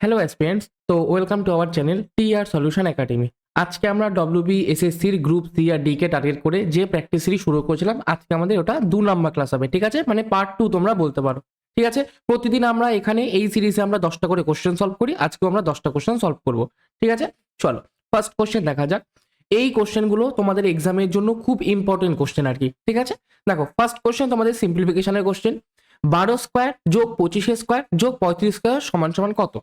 Hello aspirants তো welcome to our channel T R solution academy আজকে আমরা WB এসএসসির গ্রুপ সি আর ডি কে টার্গেট করে যে প্র্যাকটিস সিরিজ শুরু করেছিলাম, আজকে আমাদের ওটা দু নম্বর ক্লাস হবে, ঠিক আছে? মানে পার্ট টু তোমরা বলতে পারো, ঠিক আছে? প্রতিদিন আমরা এখানে এই সিরিজে আমরা দশটা করে কোশ্চেন সলভ করি, আজকেও আমরা দশটা কোশ্চেন সলভ করব, ঠিক আছে? চলো ফার্স্ট কোশ্চেন দেখা যাক। এই কোশ্চেনগুলো তোমাদের এক্সামের জন্য খুব ইম্পর্টেন্ট কোশ্চেন আর কি, ঠিক আছে? দেখো ফার্স্ট কোশ্চেন তোমাদের সিম্পলিফিকেশনের কোশ্চেন বারো স্কোয়ার যোগ পঁচিশে স্কোয়ার যোগ পঁয়ত্রিশ স্কোয়ার সমান সমান কত?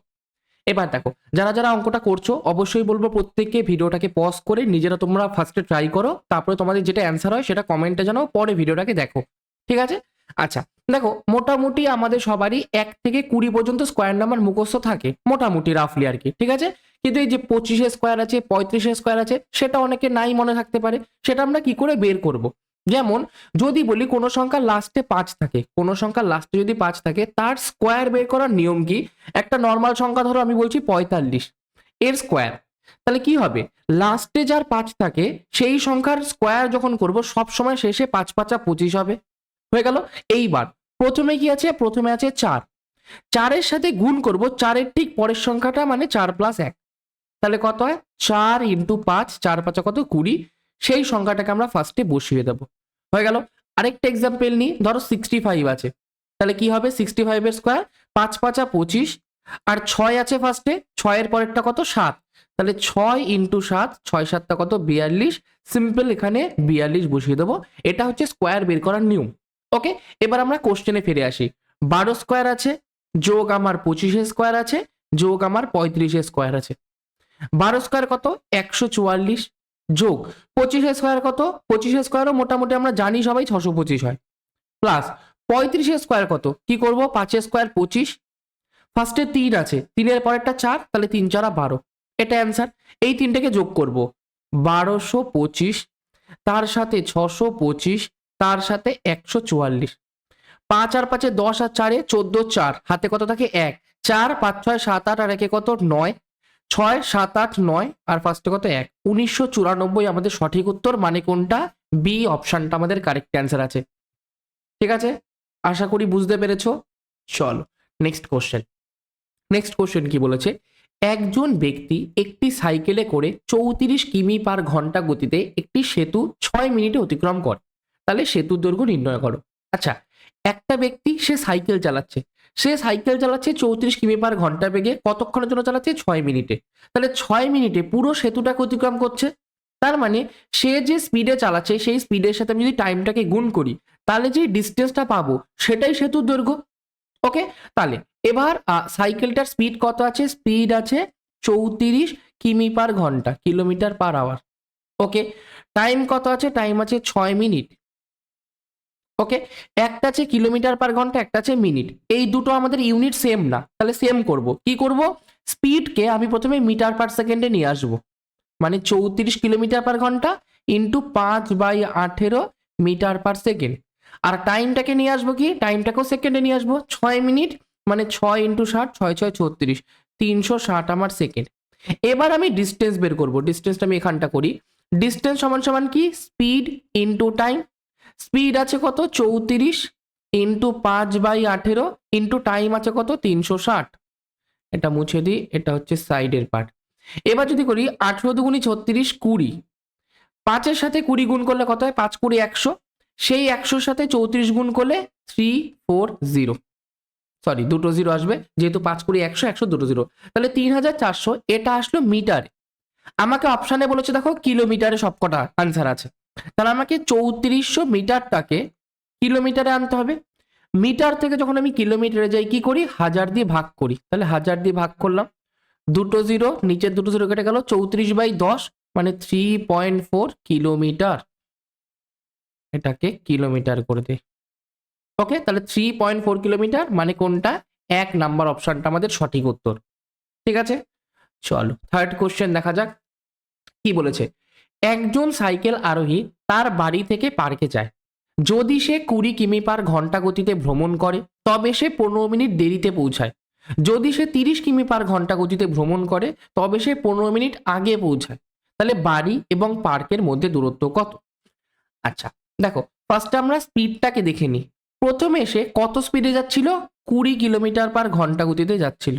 এবার দেখো, যারা যারা অঙ্কটা করছ, অবশ্যই বলব প্রত্যেককে ভিডিওটাকে পজ করে নিজেরা তোমরা ফার্স্টে ট্রাই করো, তারপরে তোমাদের যেটা অ্যান্সার হয় সেটা কমেন্টে জানাও, পরে ভিডিওটাকে দেখো, ঠিক আছে? আচ্ছা দেখো, মোটামুটি আমাদের সবারই এক থেকে কুড়ি পর্যন্ত স্কোয়ার নাম্বার মুখস্থ থাকে, মোটামুটি রাফলি আর কি, ঠিক আছে? কিন্তু এই যে পঁচিশে স্কোয়ার আছে, পঁয়ত্রিশে স্কোয়ার আছে, সেটা অনেকে নাই মনে থাকতে পারে, সেটা আমরা কি করে বের করব? যেমন, যদি বলি কোনো সংখ্যা লাস্টে পাঁচ থাকে, কোনো সংখ্যা লাস্টে যদি পাঁচ থাকে, তার স্কোয়ার বের করার নিয়ম কি? একটা নর্মাল সংখ্যা ধরো আমি বলছি পঁয়তাল্লিশ। এর স্কোয়ার তাহলে কি হবে? লাস্টে যার পাঁচ থাকে, সেই সংখ্যার স্কোয়ার যখন করব, সব সময় শেষে পাঁচ পাঁচা পঁচিশ হবে। হয়ে গেল? এইবার, প্রথমে কি আছে? প্রথমে আছে চার। চারের সাথে গুণ করব, চারের ঠিক পরের সংখ্যাটা মানে চার প্লাস এক। তাহলে কত হয়? চার ইন্টু পাঁচ, চার পাঁচা কত? কুড়ি। সেই সংখ্যাটাকে আমরা ফার্স্টে বসিয়ে দেবো। হয়ে গেল। আরেকটা এক্সাম্পল নিই, ধরো সিক্সটি ফাইভ আছে। তাহলে কি হবে? সিক্সটি ফাইভের স্কোয়ার পাঁচ পাঁচা পঁচিশ, আর ছয় আছে ফার্স্টে ছয়ের পরেরটা কত? সাত। তাহলে ছয় ইন্টু সাত, ছয় সাতটা কত? বিয়াল্লিশ। সিম্পল এখানে বিয়াল্লিশ বসিয়ে দেবো। এটা হচ্ছে স্কোয়ার বের করার নিয়ম। ওকে এবার আমরা কোশ্চেনে ফিরে আসি। বারো স্কোয়ার আছে, যোগ আমার পঁচিশে স্কোয়ার আছে, যোগ আমার পঁয়ত্রিশে স্কোয়ার আছে। বারো স্কোয়ার কত? একশো চুয়াল্লিশ। যোগ। পঁচিশে স্কোয়ার কত? পঁচিশে স্কোয়ারও মোটামুটি আমরা জানি সবাই ছশো পঁচিশ হয়। প্লাস পঁয়ত্রিশে স্কোয়ার কত? কি করব? পাঁচ স্কোয়ার পঁচিশ। ফার্স্টে তিন আছে। তিনের পরেরটা চার, তাহলে তিন চারা বারো। এটা অ্যান্সার এই তিনটাকে যোগ করব। বারোশো পঁচিশ, তার সাথে ছশো পঁচিশ, তার সাথে একশো চুয়াল্লিশ। পাঁচ আর পাঁচে দশ আর চারে চোদ্দ চার। হাতে কত থাকে? এক। চার, পাঁচ, ছয়, সাত, আট, আর একে কত? নয়। ছয়, সাত, আট, নয় আর ফার্স্টে কত এক? উনিশশো চুরানব্বই আমাদের সঠিক উত্তর মানে কোনটা? বি অপশানটা আমাদের কারেক্ট অ্যান্সার আছে। ঠিক আছে? আশা করি বুঝতে পেরেছ? চলো নেক্সট কোশ্চেন নেক্সট কোশ্চেন কি বলেছে? একজন ব্যক্তি একটি সাইকেলে করে চৌত্রিশ কিমি পার ঘণ্টা গতিতে একটি সেতু ছয় মিনিটে অতিক্রম করে। তাহলে সেতুর দৈর্ঘ্য নির্ণয় করো। আচ্ছা একটা ব্যক্তি সে সাইকেল চালাচ্ছে। সে সাইকেল চালাচ্ছে চৌত্রিশ কিমি পার ঘণ্টা বেগে, কতক্ষণের জন্য চালাচ্ছে? ছয় মিনিটে। তাহলে ছয় মিনিটে পুরো সেতুটাকে অতিক্রম করছে। তার মানে সে যে স্পিডে চালাচ্ছে, সেই স্পিডের সাথে আমি যদি টাইমটাকে গুণ করি, তাহলে যে ডিস্টেন্সটা পাবো, সেটাই সেতুর দৈর্ঘ্য। ওকে তাহলে এবার সাইকেলটার স্পিড কত আছে? স্পিড আছে চৌত্রিশ কিমি পার ঘণ্টা kilometre per hour okay time কত আছে? টাইম আছে ছয় মিনিট। ওকে একটা আছে কিলোমিটার পার ঘণ্টা, একটা আছে মিনিট এই দুটো আমাদের ইউনিট সেম না। তাহলে সেম করব। কি করব? স্পিডকে আমি প্রথমে মিটার পার সেকেন্ডে নিয়ে আসব। মানে চৌত্রিশ কিলোমিটার পার ঘণ্টা ইন্টু পাঁচ বাই আঠেরো মিটার পার সেকেন্ড আর টাইমটাকে নিয়ে আসব কি? টাইমটাকেও সেকেন্ডে নিয়ে আসব। ছয় মিনিট মানে ছয় ইন্টু ষাট, ছয় ছয়, ছত্রিশ। তিনশো ষাট আমার সেকেন্ড এবার আমি ডিস্টেন্স বের করব। ডিস্টেন্সটা আমি এখানটা করি। ডিস্টেন্স সমান সমান কি? স্পিড ইন্টু টাইম স্পিড আছে কত? চৌত্রিশ ইন্টু পাঁচ বাই আঠেরো ইন্টু টাইম আছে কত? তিনশো ষাট। এটা মুছে দিই, এটা হচ্ছে সাইডের পার্ট। এবার যদি করি আঠেরো দুগুনি ছত্রিশ কুড়ি। পাঁচের সাথে কুড়ি গুণ করলে কত হয়? পাঁচ কুড়ি একশো। সেই একশোর সাথে চৌত্রিশ গুণ করলে থ্রি ফোর জিরো। সরি, দুটো জিরো আসবে। যেহেতু পাঁচ কুড়ি একশো একশো দুটো জিরো। তাহলে তিন হাজার চারশো, এটা আসলো মিটারে। আমাকে অপশানে বলেছে, দেখো, কিলোমিটারে সবকটা আনসার আছে। তাহলে আমাকে চৌত্রিশশো মিটারটাকে কিলোমিটারে আনতে হবে। মিটার থেকে যখন আমি কিলোমিটারে যাই, কি করি? হাজার দিয়ে ভাগ করি। তাহলে হাজার দিয়ে ভাগ করলাম। দুটো জিরো, নিচের দুটো জিরো কেটে গেল, চৌত্রিশ বাই দশ মানে থ্রি পয়েন্ট ফোর কিলোমিটার। এটাকে কিলোমিটার করে দিই। ওকে তাহলে থ্রি পয়েন্ট ফোর কিলোমিটার মানে কোনটা? এক নাম্বার অপশনটা আমাদের সঠিক উত্তর। ঠিক আছে? চলো থার্ড কোশ্চেন দেখা যাক। কি বলেছে? একজন সাইকেল আরোহী তার বাড়ি থেকে পার্কে যায়। যদি সে কুড়ি কিমি পার ঘণ্টা গতিতে ভ্রমণ করে, তবে সে পনেরো মিনিট দেরিতে পৌঁছায়। যদি সে তিরিশ কিমি পার ঘণ্টা গতিতে ভ্রমণ করে, তবে সে পনেরো মিনিট আগে পৌঁছায়। তাহলে বাড়ি এবং পার্কের মধ্যে দূরত্ব কত? আচ্ছা দেখো ফার্স্টে আমরা স্পিডটাকে দেখে নিই। প্রথমে সে কত স্পিডে যাচ্ছিল? কুড়ি কিলোমিটার পার ঘণ্টা গতিতে যাচ্ছিল।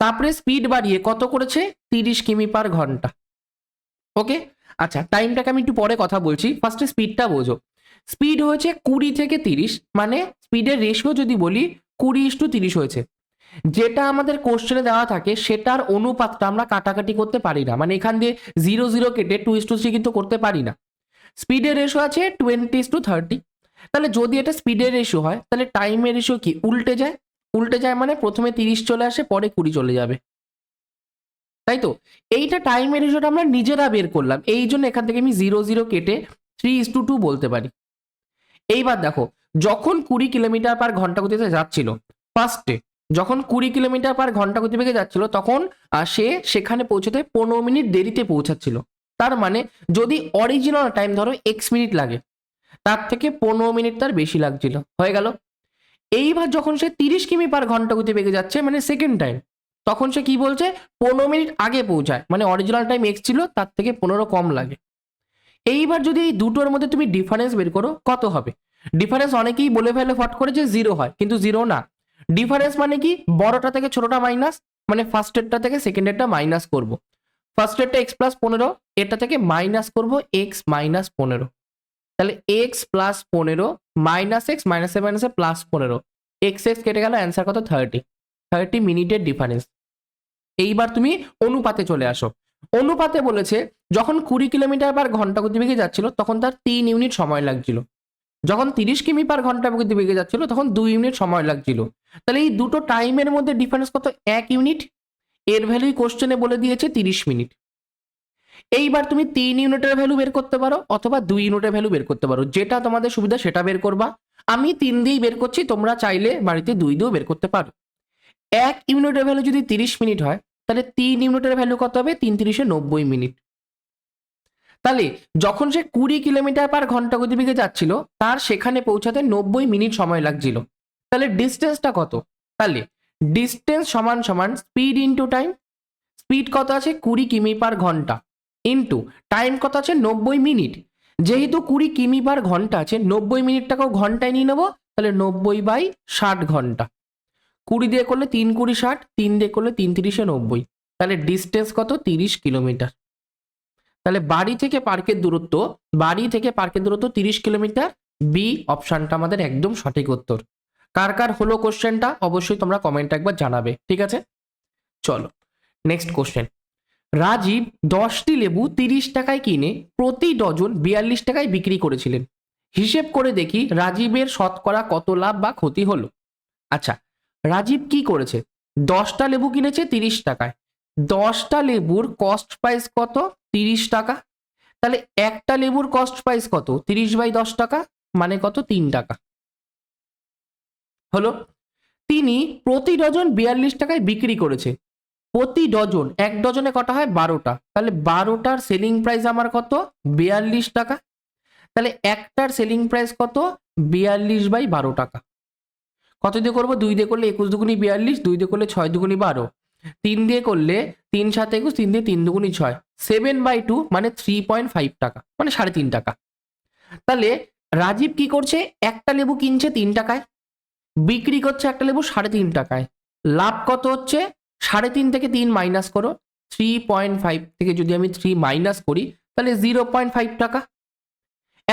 তারপরে স্পিড বাড়িয়ে কত করেছে? তিরিশ কিমি পার ঘণ্টা। ওকে আচ্ছা টাইমটাকে আমি একটু পরে কথা বলছি। ফার্স্টে স্পিডটা বোঝো। স্পিড হয়েছে কুড়ি থেকে তিরিশ মানে স্পিডের রেশিও যদি বলি কুড়ি ইস টু তিরিশ হয়েছে। যেটা আমাদের কোশ্চেনে দেওয়া থাকে, সেটার অনুপাতটা আমরা কাটাকাটি করতে পারি না। মানে এখান দিয়ে জিরো জিরো কেটে টু ইস টু থ্রি কিন্তু করতে পারি না। স্পিডের রেশিও আছে টোয়েন্টি ইস টু থার্টি তাহলে যদি এটা স্পিডের রেশিও হয়, তাহলে টাইমের রেশিও কি? উল্টে যায়। উল্টে যায় মানে প্রথমে তিরিশ চলে আসে, পরে কুড়ি চলে যাবে। তাই তো এইটা টাইমের রেশিওটা আমরা নিজেরা বের করলাম। এই জন্য এখান থেকে আমি জিরো জিরো কেটে থ্রি ইস টু টু বলতে পারি। এইবার দেখো, যখন কুড়ি কিলোমিটার পার ঘণ্টা গতিতে যাচ্ছিল ফার্স্টে যখন কুড়ি কিলোমিটার পার ঘণ্টা গতিবেগে যাচ্ছিল, তখন সে সেখানে পৌঁছতে পনেরো মিনিট দেরিতে পৌঁছাচ্ছিল। তার মানে যদি অরিজিনাল টাইম ধরো এক্স মিনিট লাগে, তার থেকে পনেরো মিনিট তার বেশি লাগছিল। হয়ে গেল। এইবার যখন সে তিরিশ কিমি পার ঘণ্টা গতিবেগে যাচ্ছে মানে সেকেন্ড টাইম তখন সে কি বলছে? পনেরো মিনিট আগে পৌঁছায়। মানে অরিজিনাল টাইম এক্স ছিল, তার থেকে পনেরো কম লাগে। এইবার যদি এই দুটোর মধ্যে তুমি ডিফারেন্স বের করো, কত হবে? ডিফারেন্স অনেকেই বলে ফেলে, ফট করে যে জিরো হয়, কিন্তু জিরো না। ডিফারেন্স মানে কি? বড়টা থেকে ছোটটা মাইনাস মানে ফার্স্ট ফার্স্টেরটা থেকে সেকেন্ড সেকেন্ডেরটা মাইনাস করব। ফার্স্টেরটা এক্স প্লাস পনেরো এটা থেকে মাইনাস করব এক্স মাইনাস পনেরো। তাহলে এক্স প্লাস পনেরো মাইনাস এক্স মাইনাসে মাইনাসে প্লাস পনেরো। এক্স এক্স কেটে গেল অ্যান্সার কত? থার্টি থার্টি মিনিটের ডিফারেন্স এইবার তুমি অনুপাতে চলে আসো। অনুপাতে বলেছে, যখন কুড়ি কিলোমিটার পার ঘণ্টা গতিবেগে যাচ্ছিল, তখন তার তিন ইউনিট সময় লাগছিল। যখন তিরিশ কিমি পার ঘণ্টা গতিবেগে যাচ্ছিল, তখন দুই ইউনিট সময় লাগছিল। তাহলে এই দুটো টাইমের মধ্যে ডিফারেন্স কত? এক ইউনিট? এর ভ্যালুই কোশ্চেনে বলে দিয়েছে তিরিশ মিনিট। এইবার তুমি তিন ইউনিটের ভ্যালু বের করতে পারো, অথবা দুই ইউনিটের ভ্যালু বের করতে পারো। যেটা তোমাদের সুবিধা, সেটা বের করবা। আমি তিন দিয়েই বের করছি, তোমরা চাইলে বাড়িতে দুই দিয়েও বের করতে পারো। এক ইউনিটের ভ্যালু যদি তিরিশ মিনিট হয় তাহলে তিন ইউনিটের ভ্যালু কত হবে? তিন তিরিশে নব্বই মিনিট। তাহলে যখন সে কুড়ি কিলোমিটার পার ঘণ্টা গতিবেগে যাচ্ছিল, তার সেখানে পৌঁছাতে নব্বই মিনিট সময় লাগছিল। তাহলে ডিস্টেন্সটা কত? তাহলে ডিস্টেন্স সমান সমান স্পিড ইন্টু টাইম স্পিড কত আছে? কুড়ি কিমি পার ঘণ্টা ইন্টু টাইম কত আছে? নব্বই মিনিট। যেহেতু কুড়ি কিমি পার ঘণ্টা আছে, নব্বই মিনিটটাকেও ঘন্টায় নিয়ে নেব, তাহলে নব্বই বাই ষাট ঘণ্টা। কুড়ি দিয়ে করলে তিন কুড়ি ষাট, তিন দিয়ে করলে তিন তিরিশে নব্বই। তাহলে ডিস্টেন্স কত? তিরিশ কিলোমিটার তাহলে বাড়ি থেকে পার্কের দূরত্ব, বাড়ি থেকে পার্কের দূরত্ব তিরিশ কিলোমিটার বি অপশানটা আমাদের একদম সঠিক উত্তর। কার কার হলো কোশ্চেনটা অবশ্যই তোমরা কমেন্ট একবার জানাবে, ঠিক আছে? চলো নেক্সট কোশ্চেন রাজীব দশটি লেবু তিরিশ টাকায় কিনে প্রতি ডজন বিয়াল্লিশ টাকায় বিক্রি করেছিলেন। হিসেব করে দেখি রাজীবের শতকরা কত লাভ বা ক্ষতি হলো। আচ্ছা রাজীব কি করেছে? দশটা লেবু কিনেছে তিরিশ টাকায়। দশটা লেবুর কস্ট প্রাইস কত? তিরিশ টাকা। তাহলে একটা লেবুর কস্ট প্রাইস কত? তিরিশ বাই দশ টাকা মানে কত? তিন টাকা। হলো, তিনি প্রতি ডজন বিয়াল্লিশ টাকায় বিক্রি করেছে। প্রতি ডজন, এক ডজনে কটা হয়? বারোটা। তাহলে বারোটার সেলিং প্রাইস আমার কত? বিয়াল্লিশ টাকা। তাহলে একটার সেলিং প্রাইস কত? বিয়াল্লিশ বাই বারো টাকা। কত দিয়ে করব? দুই দিয়ে করলে একুশ দুগুনি বিয়াল্লিশ, দুই দিয়ে করলে ছয় দুগুনি বারো। তিন দিয়ে করলে তিন সাত একুশ, তিন দিয়ে তিন দুগুনি ছয়। সেভেন বাই টু মানে থ্রি পয়েন্ট ফাইভ টাকা মানে সাড়ে তিন টাকা। তাহলে রাজীব কি করছে? একটা লেবু কিনছে তিন টাকায়, বিক্রি করছে একটা লেবু সাড়ে তিন টাকায়। লাভ কত হচ্ছে? সাড়ে তিন থেকে তিন মাইনাস করো। থ্রি পয়েন্ট ফাইভ থেকে যদি আমি থ্রি মাইনাস করি, তাহলে জিরো পয়েন্ট ফাইভ টাকা।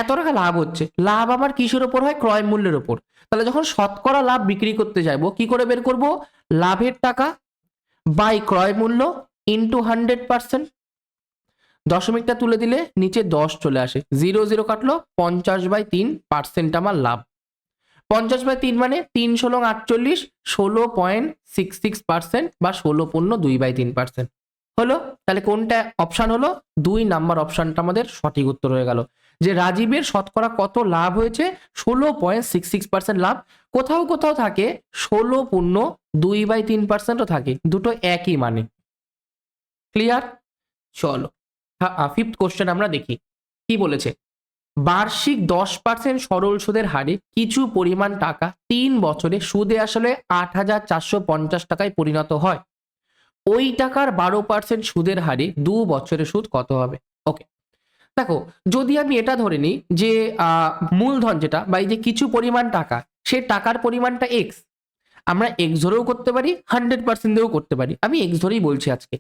এত টাকা লাভ হচ্ছে। লাভ আবার কিসের ওপর হয়? ক্রয় মূল্যের ওপর। তাহলে যখন শতকরা লাভ বিক্রি করতে যাব কি করে বের করব? লাভের টাকা বাই ক্রয় মূল্য ইন্টু হান্ড্রেড পার্সেন্ট দশমিকটা তুলে দিলে নিচে দশ চলে আসে। জিরো জিরো কাটলো, পঞ্চাশ বাই তিন পার্সেন্ট আমার লাভ। পঞ্চাশ বাই তিন মানে তিন ষোলো আটচল্লিশ, ষোলো পয়েন্ট সিক্স সিক্স পার্সেন্ট বা ষোলো পূর্ণ দুই বাই তিন পার্সেন্ট হলো? তাহলে কোনটা অপশান হলো? দুই নাম্বার অপশানটা আমাদের সঠিক উত্তর হয়ে গেল। যে রাজীবের শতকরা কত লাভ হয়েছে? ষোলো পয়েন্ট সিক্স সিক্স পার্সেন্ট লাভ। কোথাও কোথাও থাকে, ষোলো পূর্ণ দুই বাই তিন পার্সেন্টও থাকে। দুটো একই মানে। ক্লিয়ার চলো। ফিফথ কোশ্চেন আমরা দেখি। কি বলেছে? বার্ষিক দশ পার্সেন্ট সরল সুদের হারে কিছু পরিমাণ টাকা তিন বছরে সুদে আসলে আট হাজার চারশো পঞ্চাশ টাকায় পরিণত হয়। ওই টাকার বারো পার্সেন্ট সুদের হারে দু বছরে সুদ কত হবে? ওকে দেখো, যদি আমি এটা ধরে নিই যে মূলধন যেটা বা এই যে কিছু পরিমাণ টাকা, সে টাকার পরিমাণটা এক্স আমরা এক্স ধরেও করতে পারি হান্ড্রেড পার্সেন্ট দিয়েও করতে পারি। আমি এক্স ধরেই বলছি আজকে।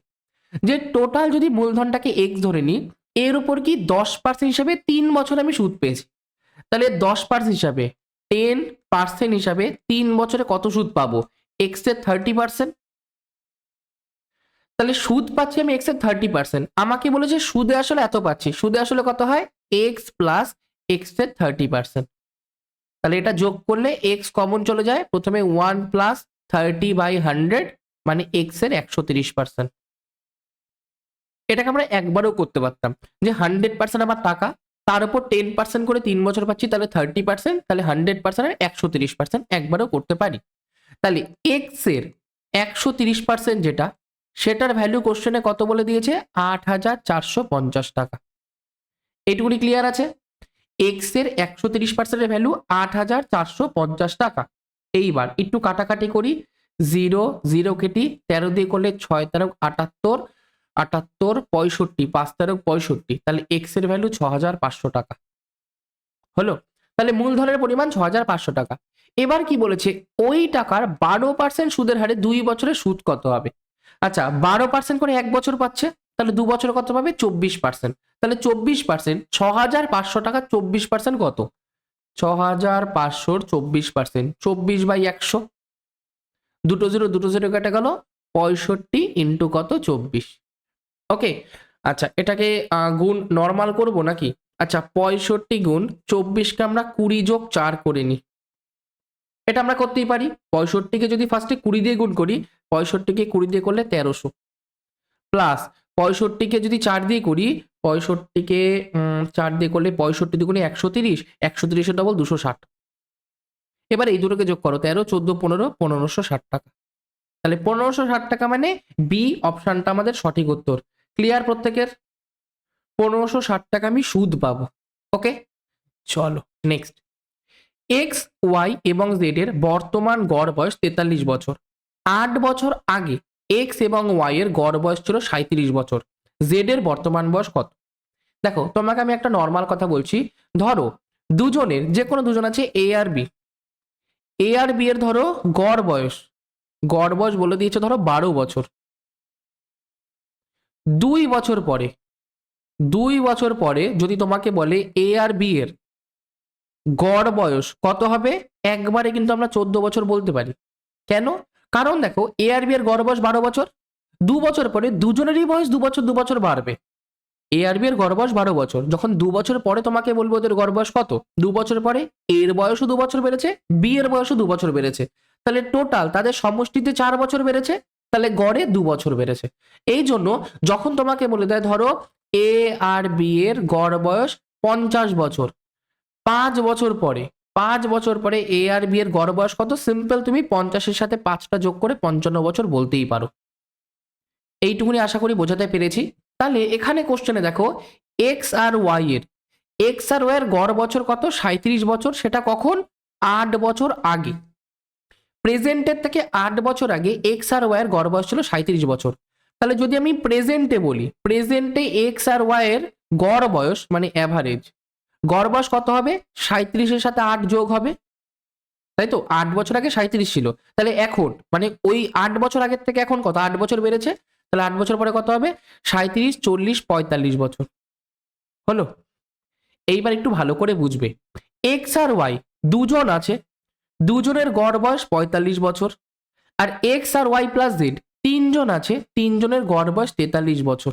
যে টোটাল যদি মূলধনটাকে এক্স ধরে নিই, এর উপর কি দশ পার্সেন্ট হিসাবে তিন বছর আমি সুদ পেয়েছি? তাহলে দশ পার্সেন্ট হিসাবে টেন পার্সেন্ট হিসাবে তিন বছরে কত সুদ পাবো? এক্সের থার্টি পার্সেন্ট তাহলে সুদ পাচ্ছি আমি এক্সের থার্টি পার্সেন্ট আমাকে বলেছে সুদে আসলে এত পাচ্ছি। সুদে আসলে কত হয়? এক্স প্লাস এক্সের থার্টি পার্সেন্ট তাহলে এটা যোগ করলে এক্স কমন চলে যায়। প্রথমে one plus thirty by hundred মানে এক্সের একশো তিরিশ পার্সেন্ট এটাকে আমরা একবারও করতে পারতাম। যে হান্ড্রেড পার্সেন্ট আমার টাকা, তার উপর টেন পার্সেন্ট করে তিন বছর পাচ্ছি, তাহলে থার্টি পার্সেন্ট তাহলে হান্ড্রেড পার্সেন্ট একশো তিরিশ পার্সেন্ট একবারও করতে পারি। তাহলে এক্সের একশো তিরিশ পার্সেন্ট যেটা সেটার ভ্যালু কোশ্চেনে কত বলে দিয়েছে? আট হাজার চারশো পঞ্চাশ টাকা। এইটুকুনি ক্লিয়ার আছে? এক্সের একশো তিরিশ পার্সেন্টের ভ্যালু আট হাজার চারশো পঞ্চাশ টাকা। এইবার একটু কাটাকাটি করি। জিরো জিরো কেটি তেরো দিয়ে করলে ছয় তেরো আটাত্তর আটাত্তর পঁয়ষট্টি, পাঁচ তেরো পঁয়ষট্টি। তাহলে এক্সের ভ্যালু ছ হাজার পাঁচশো টাকা। হলো? তাহলে মূলধনের পরিমাণ ছ হাজার পাঁচশো টাকা। এবার কি বলেছে? ওই টাকার বারো পার্সেন্ট সুদের হারে দুই বছরের সুদ কত হবে? আচ্ছা বারো পার্সেন্ট করে এক বছর পাচ্ছে, তাহলে দু বছর কত পাবে? চব্বিশ পার্সেন্ট তাহলে চব্বিশ পার্সেন্ট ছ হাজার পাঁচশো টাকা চব্বিশ পার্সেন্ট কত? ছ হাজার পাঁচশোর চব্বিশ পার্সেন্ট চব্বিশ বাই একশো। দুটো জিরো দুটো জিরো কেটে গেল, পঁয়ষট্টি ইন্টু কত? চব্বিশ। ওকে আচ্ছা এটাকে গুণ নর্মাল করব নাকি? আচ্ছা পঁয়ষট্টি গুণ চব্বিশকে আমরা কুড়ি যোগ চার করে নিই। এটা আমরা করতেই পারি। পঁয়ষট্টিকে যদি ফার্স্টে কুড়ি দিয়ে গুণ করি পঁয়ষট্টিকে কুড়ি দিয়ে করলে তেরোশো। প্লাস পঁয়ষট্টিকে যদি চার দিয়ে করি, পঁয়ষট্টিকে চার দিয়ে করলে পঁয়ষট্টি দুগুণে একশো তিরিশ, একশো তিরিশের ডবল দুশো ষাট। এবার এই দুটোকে যোগ করো, তেরো, চোদ্দ, পনেরো, পনেরোশো ষাট টাকা। তাহলে পনেরোশো ষাট টাকা মানে বি অপশানটা আমাদের সঠিক উত্তর। ক্লিয়ার প্রত্যেকের? পনেরোশো ষাট টাকা আমি সুদ পাবো। ওকে চলো নেক্সট এক্স ওয়াই এবং জেড এর বর্তমান গড় বয়স তেতাল্লিশ বছর। আট বছর আগে এক্স এবং ওয়াই এর গড় বয়স ছিল সাঁত্রিশ বছর। জেড এর বর্তমান বয়স কত? দেখো, তোমাকে আমি একটা নর্মাল কথা বলছি। ধরো, দুজনের যে কোনো দুজন আছে এ আর বি এ আর বি এর ধরো গড় বয়স। গড় বয়স বলে দিয়েছে ধরো বারো বছর। দুই বছর পরে, দুই বছর পরে যদি তোমাকে বলে এ আর বি এর গড় বয়স কত হবে? একবারে কিন্তু আমরা চোদ্দ বছর বলতে পারি। কেন? কারণ দেখো এ আর বি এর গড় বয়স বারো বছর, দু বছর পরে দুজনেরই বয়স দু বছর দু বছর বাড়বে। এ আর বি এর গড় বয়স বারো বছর, যখন দু বছর পরে তোমাকে বলব ওদের গড় বয়স কত? দু বছর পরে এর বয়সও দু বছর বেড়েছে বি এর বয়সও দু বছর বেড়েছে। তাহলে টোটাল তাদের সমষ্টিতে চার বছর বেড়েছে, তাহলে গড়ে দু বছর বেড়েছে। এই জন্য যখন তোমাকে বলে দেয়, ধরো এ আর বি এর গড় বয়স পঞ্চাশ বছর, পাঁচ বছর পরে পাঁচ বছর পরে এ আর বি এর গড় বয়স কত? সিম্পল তুমি পঞ্চাশের সাথে পাঁচটা যোগ করে পঞ্চান্ন বছর বলতেই পারো। এইটুকুনি আশা করি বোঝাতে পেরেছি। তাহলে এখানে কোশ্চেনে দেখো এক্স আর ওয়াই এর এক্স আর ওয়াই এর গড় বছর কত? সাঁত্রিশ বছর। সেটা কখন? আট বছর আগে। প্রেজেন্টের থেকে আট বছর আগে এক্স আর ওয়াই এর গড় বয়স ছিল সাঁত্রিশ বছর। তাহলে যদি আমি প্রেজেন্টে বলি প্রেজেন্টে এক্স আর ওয়াই এর গড় বয়স মানে অ্যাভারেজ গড় বয়স কত হবে? সাঁত্রিশের সাথে আট যোগ হবে। তাই তো? আট বছর আগে সাঁত্রিশ ছিল। তাহলে এখন মানে ওই আট বছর আগের থেকে এখন কত? আট বছর বেড়েছে। তাহলে আট বছর পরে কত হবে? সাঁত্রিশ চল্লিশ, পঁয়তাল্লিশ বছর। হলো? এইবার একটু ভালো করে বুঝবে। এক্স আর ওয়াই দুজন আছে। দুজনের গড় বয়স পঁয়তাল্লিশ বছর। আর এক্স আর ওয়াই প্লাস জেড তিনজন আছে। তিনজনের গড় বয়স তেতাল্লিশ বছর।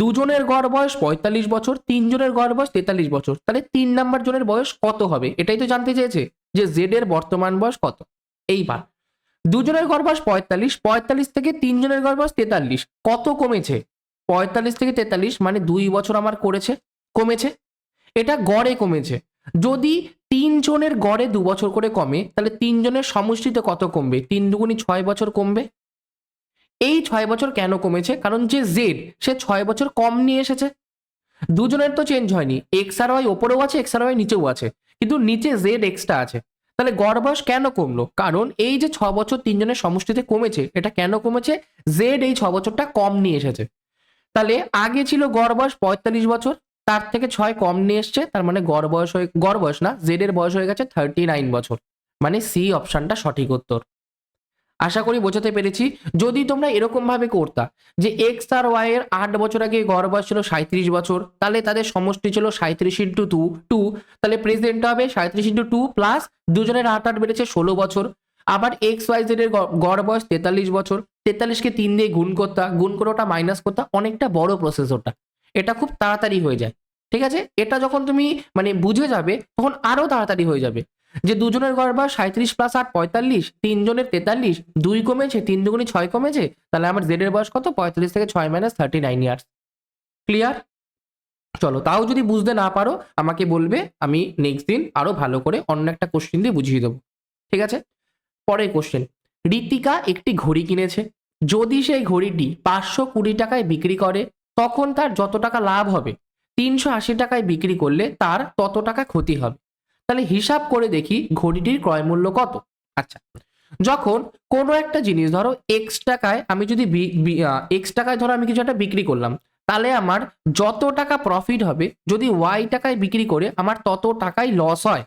দুজনের গড় বয়স পঁয়তাল্লিশ বছর, তিনজনের গড় বয়স তেতাল্লিশ বছর। তাহলে তিন নাম্বার জনের বয়স কত হবে? এটাই তো জানতে চেয়েছে যে জেড এর বর্তমান বয়স কত। এইবার, দুজনের গড় বয়স পঁয়তাল্লিশ পঁয়তাল্লিশ থেকে তিনজনের গড় বয়স তেতাল্লিশ। কত কমেছে? পঁয়তাল্লিশ থেকে তেতাল্লিশ মানে দুই বছর আমার করেছে, কমেছে। এটা গড়ে কমেছে। যদি তিনজনের গড়ে দু বছর করে কমে, তাহলে তিনজনের সমষ্টিতে কত কমবে? তিন দুগুণি ছয় বছর কমবে? এই ছয় বছর কেন কমেছে? কারণ যে জেড, সে ছয় বছর কম নিয়ে এসেছে। দুজনের তো চেঞ্জ হয়নি। এক্স আর ওয়াই ওপরেও আছে এক্স আর ওয়াই নিচেও আছে। কিন্তু নিচে জেড এক্সটা আছে। তাহলে গড় বয়স কেন কমলো? কারণ এই যে ছ বছর তিনজনের সমষ্টিতে কমেছে, এটা কেন কমেছে? জেড এই ছ বছরটা কম নিয়ে এসেছে। তাহলে আগে ছিল গড় বয়স পঁয়তাল্লিশ বছর, তার থেকে ছয় কম নিয়ে এসছে, তার মানে গড় বয়স হয়ে, গড় বয়স না, জেড এর বয়স হয়ে গেছে থার্টি নাইন বছর। মানে সি অপশনটা সঠিক উত্তর। আশা করি বোঝাতে পেরেছি। যদি তোমরা এরকম ভাবে করতা, যে এক্স আর ওয়াই এর আট বছর আগে গড় বয়স ছিল সাঁত্রিশ বছর, তাহলে তাদের সমষ্টি ছিল সাঁত্রিশ ইন্টু টু টু, তাহলে প্রেজেন্ট হবে সাঁত্রিশ ইন্টু টু প্লাস দুজনের আট আট বেড়েছে ষোলো বছর। আবার এক্স ওয়াই জেড এর গড় বয়স তেতাল্লিশ বছর, তেতাল্লিশকে তিন দিয়ে গুণ করতা, গুণ করে ওটা মাইনাস করতা, অনেকটা বড় প্রসেস ওটা। এটা খুব তাড়াতাড়ি হয়ে যায়, ঠিক আছে? এটা যখন তুমি মানে বুঝে যাবে, তখন আরও তাড়াতাড়ি হয়ে যাবে। যে দুজনের গড় বয়স সাঁত্রিশ প্লাস আট পঁয়তাল্লিশ, তিনজনের তেতাল্লিশ, দুই কমেছে, তিন দুগুণি ছয় কমেছে, তাহলে আমার জেডের বয়স কত? পঁয়তাল্লিশ থেকে ছয় minus thirty nine years clear চলো, তাও যদি বুঝতে না পারো, আমাকে বলবে, আমি নেক্সট দিন আরও ভালো করে অন্য একটা কোশ্চেন দিয়ে বুঝিয়ে দেবো। ঠিক আছে? পরের কোশ্চেন ঋতিকা একটি ঘড়ি কিনেছে। যদি সেই ঘড়িটি পাঁচশো কুড়ি টাকায় বিক্রি করে, তখন তার যত টাকা লাভ হবে, তিনশো আশি টাকায় বিক্রি করলে তার তত টাকা ক্ষতি হবে। তাহলে হিসাব করে দেখি ঘড়িটির ক্রয় মূল্য কত। আচ্ছা যখন কোনো একটা জিনিস ধরো এক্স টাকায় আমি যদি এক্স টাকায় ধরো আমি কিছু একটা বিক্রি করলাম, তাহলে আমার যত টাকা প্রফিট হবে, যদি ওয়াই টাকায় বিক্রি করে আমার তত টাকাই লস হয়।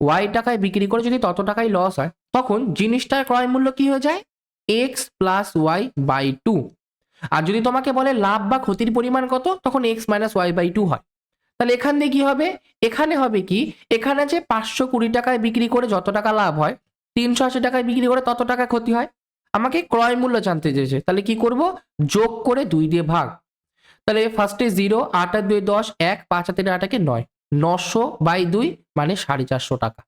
ওয়াই টাকায় বিক্রি করে যদি তত টাকাই লস হয়, তখন জিনিসটার ক্রয় মূল্য কি হয়ে যায়? X plus Y by two আর যদি তোমাকে বলে লাভ বা ক্ষতির পরিমাণ কত, তখন X minus Y by two হয়। তাহলে এখান দিয়ে কি হবে? এখানে হবে কি? এখানে যে পাঁচশো কুড়ি টাকায় বিক্রি করে যত টাকা লাভ হয়, তিনশো আশি টাকায় বিক্রি করে তত টাকা ক্ষতি হয়। আমাকে ক্রয় মূল্য জানতে চেয়েছে। তাহলে কি করব? যোগ করে দুই দিয়ে ভাগ। তাহলে ফার্স্টে জিরো আট আর দুই দশ, এক, পাঁচ তিন আটাকে নয়। নশো বাই দুই মানে সাড়ে চারশো টাকা।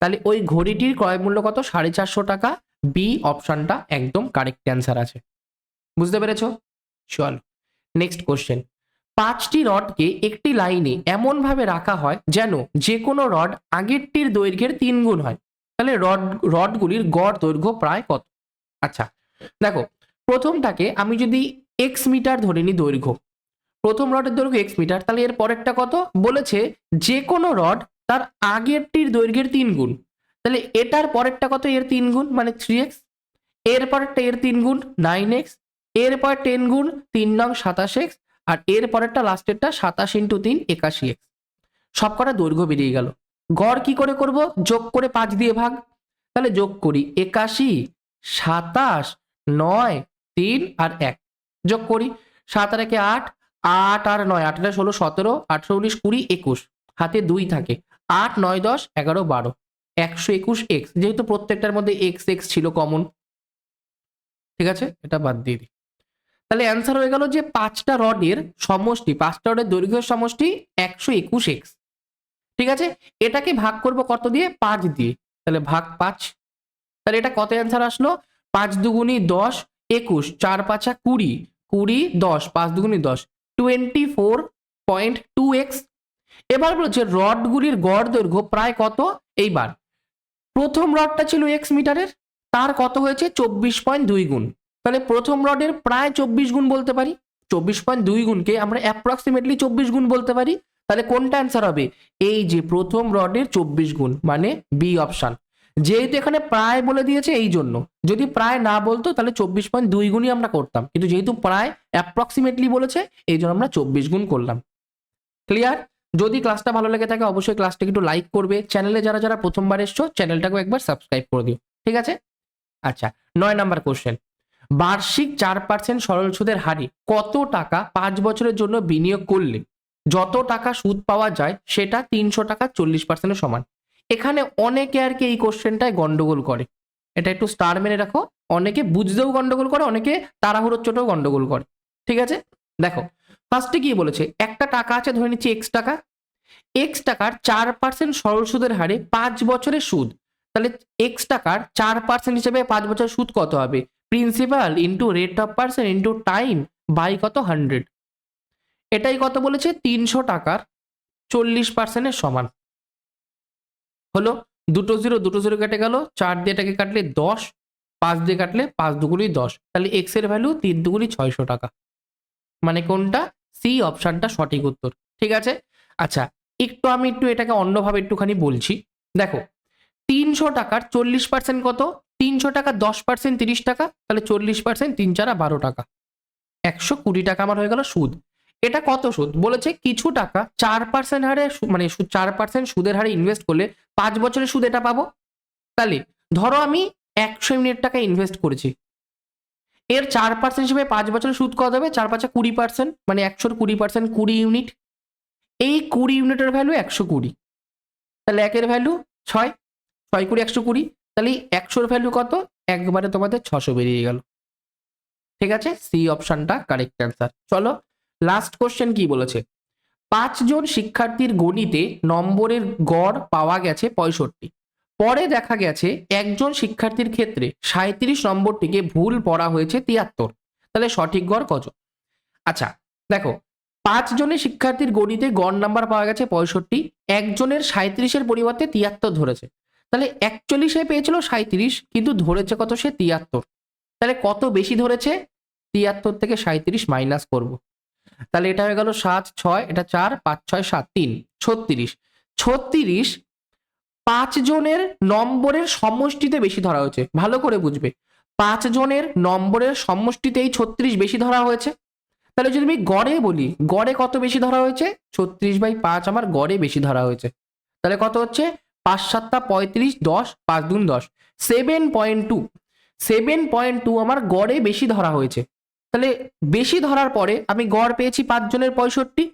তাহলে ওই ঘড়িটির ক্রয় মূল্য কত? সাড়ে চারশো টাকা। বি অপশনটা একদম কারেক্ট অ্যান্সার আছে। বুঝতে পেরেছ? চল নেক্সট কোশ্চেন পাঁচটি রডকে একটি লাইনে এমনভাবে রাখা হয় যেন যে কোনো রড আগেরটির দৈর্ঘ্যের তিন গুণ হয়। তাহলে রড, রডগুলির গড় দৈর্ঘ্য প্রায় কত? আচ্ছা দেখো, প্রথমটাকে আমি যদি এক্স মিটার ধরে নিই দৈর্ঘ্য, প্রথম রডের দৈর্ঘ্য এক্স মিটার, তাহলে এর পরেরটা কত? বলেছে যে কোনো রড তার আগেরটির দৈর্ঘ্যের তিন গুণ তাহলে এটার পরেরটা কত? এর তিন গুণ মানে থ্রি এক্সের পরেরটা এর তিন গুণ নাইন এক্স এরপর টেন গুণ, তিন নং সাতাশ এক্স আর এর পরেরটা লাস্টেরটা সাতাশ ইন্টু তিন একাশি এক্স সব কটা দৈর্ঘ্য বেরিয়ে গেল। গড় কি করে করব? যোগ করে পাঁচ দিয়ে ভাগ। তাহলে যোগ করি একাশি, সাতাশ, নয়, তিন আর এক। যোগ করি সাত আর একে আট আট আর নয়, আট ষোলো, সতেরো, আঠেরো, উনিশ, কুড়ি, একুশ। হাতে দুই থাকে। আট, নয়, দশ, এগারো, বারো। একশো একুশ এক্স যেহেতু প্রত্যেকটার মধ্যে এক্স এক্স ছিল কমন ঠিক আছে? এটা বাদ দিয়ে দিই। তাহলে অ্যান্সার হয়ে গেল যে পাঁচটা রডের সমষ্টি, পাঁচটা রডের দৈর্ঘ্যের সমষ্টি একশো একুশ এক্স ঠিক আছে? এটাকে ভাগ করব কত দিয়ে? পাঁচ দিয়ে। তাহলে ভাগ পাঁচ। তাহলে এটা কত অ্যান্সার আসলো? পাঁচ দুগুনি দশ একুশ, চার পাঁচা কুড়ি কুড়ি দশ, পাঁচ দুগুণি দশ twenty four point two X এবার বলছে রডগুলির গড় দৈর্ঘ্য প্রায় কত? এইবার। প্রথম রডটা ছিল এক্স মিটারের তার কত হয়েছে? চব্বিশ পয়েন্ট দুই গুণ। তাহলে প্রথম রডের প্রায় চব্বিশ গুণ বলতে পারি। চব্বিশ পয়েন্ট দুই গুণকে আমরা অ্যাপ্রক্সিমেটলি চব্বিশ গুণ বলতে পারি। তাহলে কোনটা অ্যান্সার হবে? এই যে প্রথম রডের চব্বিশ গুণ মানে বি অপশান যেহেতু এখানে প্রায় বলে দিয়েছে এই জন্য। যদি প্রায় না বলতো, তাহলে চব্বিশ পয়েন্ট দুই গুণই আমরা করতাম। কিন্তু যেহেতু প্রায় অ্যাপ্রক্সিমেটলি বলেছে, এই জন্য আমরা চব্বিশ গুণ করলাম। ক্লিয়ার যদি ক্লাসটা ভালো লেগে থাকে, অবশ্যই ক্লাসটাকে একটু লাইক করবে। চ্যানেলে যারা যারা প্রথমবার এসছো চ্যানেলটাকেও একবার সাবস্ক্রাইব করে দিও। ঠিক আছে? আচ্ছা নয় নাম্বার কোশ্চেন বার্ষিক চার পার্সেন্ট সরল সুদের হারে কত টাকা পাঁচ বছরের জন্য বিনিয়োগ করলে? যত টাকা সুদ পাওয়া যায়, সেটা তিনশো টাকা চল্লিশ পার্সেন্টের সমান। এখানে অনেকে আর কি এই কোশ্চেনটায় গন্ডগোল করে। এটা একটু স্টার মেনে রাখো। অনেকে বুঝতেও গন্ডগোল করে, অনেকে তাড়াহুড়োর চোটেও গন্ডগোল করে। ঠিক আছে? দেখো ফার্স্টে কি বলেছে? একটা টাকা আছে, ধরে নিচ্ছি এক্স টাকা। এক্স টাকার চার পার্সেন্ট সরল সুদের হারে পাঁচ বছরের সুদ। তাহলে এক্স টাকার চার পার্সেন্ট হিসেবে পাঁচ বছর সুদ কত হবে? Principal into rate of percent into time by কত? হান্ড্রেড এটাই কত বলেছে? তিনশো টাকার চল্লিশ পার্সেন্টের সমান। হলো, দুটো জিরো দুটো জিরো কেটে গেল, চার দিয়ে এটাকে কাটলে দশ, পাঁচ দিয়ে কাটলে পাঁচ দুগুলি দশ। তাহলে এক্সের ভ্যালু তিন দুগুলি ছয়শো টাকা। মানে কোনটা? সি অপশানটা সঠিক উত্তর। ঠিক আছে? আচ্ছা একটু আমি একটু এটাকে অন্যভাবে একটুখানি বলছি। দেখো, তিনশো টাকার চল্লিশ পার্সেন্ট কত? তিনশো টাকা, দশ পার্সেন্ট তিরিশ টাকা, তাহলে চল্লিশ পার্সেন্ট তিন চারা বারো টাকা। একশো কুড়ি টাকা আমার হয়ে গেল সুদ। এটা কত সুদ? বলেছে কিছু টাকা চার পার্সেন্ট হারে মানে চার পার্সেন্ট সুদের হারে ইনভেস্ট করলে পাঁচ বছরের সুদ এটা পাবো? তাহলে ধরো আমি একশো ইউনিট টাকা ইনভেস্ট করেছি। এর চার পার্সেন্ট হিসেবে পাঁচ বছরের সুদ কত হবে? চার পাঁচে কুড়ি পার্সেন্ট মানে একশোর কুড়ি পার্সেন্ট কুড়ি ইউনিট। এই কুড়ি ইউনিটের ভ্যালু একশো কুড়ি। তাহলে একের ভ্যালু ছয় ছয় কুড়ি, একশো কুড়ি। তাহলে একশোর ভ্যালু কত? একবারে তোমাদের ছশো বেরিয়ে গেল। ঠিক আছে? সি অপশনটা কারেক্ট অ্যান্সার চলো লাস্ট কোশ্চেন কি বলেছে? পাঁচজন শিক্ষার্থীর গণিতে নম্বরের গড় পাওয়া গেছে পঁয়ষট্টি। পরে দেখা গেছে একজন শিক্ষার্থীর ক্ষেত্রে সাঁত্রিশ নম্বরটিকে ভুল পড়া হয়েছে তিয়াত্তর। তাহলে সঠিক গড় কত? আচ্ছা দেখো পাঁচ জনের শিক্ষার্থীর গণিতে গড় নাম্বার পাওয়া গেছে পঁয়ষট্টি, একজনের সাঁত্রিশের পরিবর্তে তিয়াত্তর ধরেছে। তাহলে অ্যাকচুয়ালি সে পেয়েছিল সাঁত্রিশ কিন্তু ধরেছে কত সে তিয়াত্তর। তাহলে কত বেশি ধরেছে? তিয়াত্তর থেকে সাঁত্রিশ মাইনাস করব। তাহলে এটা হয়ে গেল সাত ছয়, এটা চার, পাঁচ ছয়, সাত তিন, ছত্রিশ। ছত্রিশ পাঁচ জনের নম্বরের সমষ্টিতে বেশি ধরা হয়েছে, ভালো করে বুঝবে। পাঁচ জনের নম্বরের সমষ্টিতেই ছত্রিশ বেশি ধরা হয়েছে। তাহলে যদি আমি গড়ে বলি, গড়ে কত বেশি ধরা হয়েছে? ছত্রিশ বাই পাঁচ আমার গড়ে বেশি ধরা হয়েছে। তাহলে কত হচ্ছে? পাঁচ সাতটা পঁয়ত্রিশ দশ, পাঁচ দুন দশ। Seven point two seven point two আমার গড়ে বেশি ধরা হয়েছে। তাহলে বেশি ধরার পরে আমি গড় পেয়েছি পাঁচজনের পঁয়ষট্টি।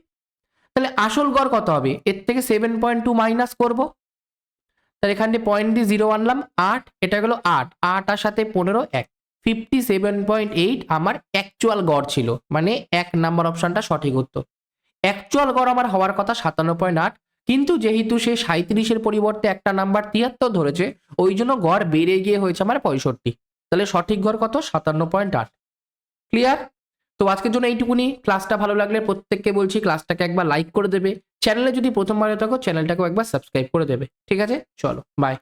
তাহলে আসল গড় কত হবে? এর থেকে সেভেন পয়েন্ট টু মাইনাস করব। তাহলে এখান থেকে পয়েন্ট দিয়ে জিরো আনলাম, আট, এটা গেলো আট। আট আর সাথে পনেরো, এক। ফিফটি সেভেন পয়েন্ট এইট আমার অ্যাকচুয়াল গড় ছিল। মানে এক নাম্বার অপশনটা সঠিক উত্তর। অ্যাকচুয়াল গড় আমার হওয়ার কথা সাতান্ন পয়েন্ট আট। কিন্তু যেহেতু সে সাঁত্রিশের পরিবর্তে একটা নাম্বার তিয়াত্তর ধরেছে, ওই জন্য গড় বেড়ে গিয়ে হয়েছে আমার পঁয়ষট্টি। তাহলে সঠিক গড় কত? সাতান্ন পয়েন্ট আট। ক্লিয়ার তো আজকের জন্য এইটুকুনি। ক্লাসটা ভালো লাগলে প্রত্যেককে বলছি ক্লাসটাকে একবার লাইক করে দেবে। চ্যানেলে যদি প্রথমবার থাকো, চ্যানেলটাকেও একবার সাবস্ক্রাইব করে দেবে। ঠিক আছে? চলো বাই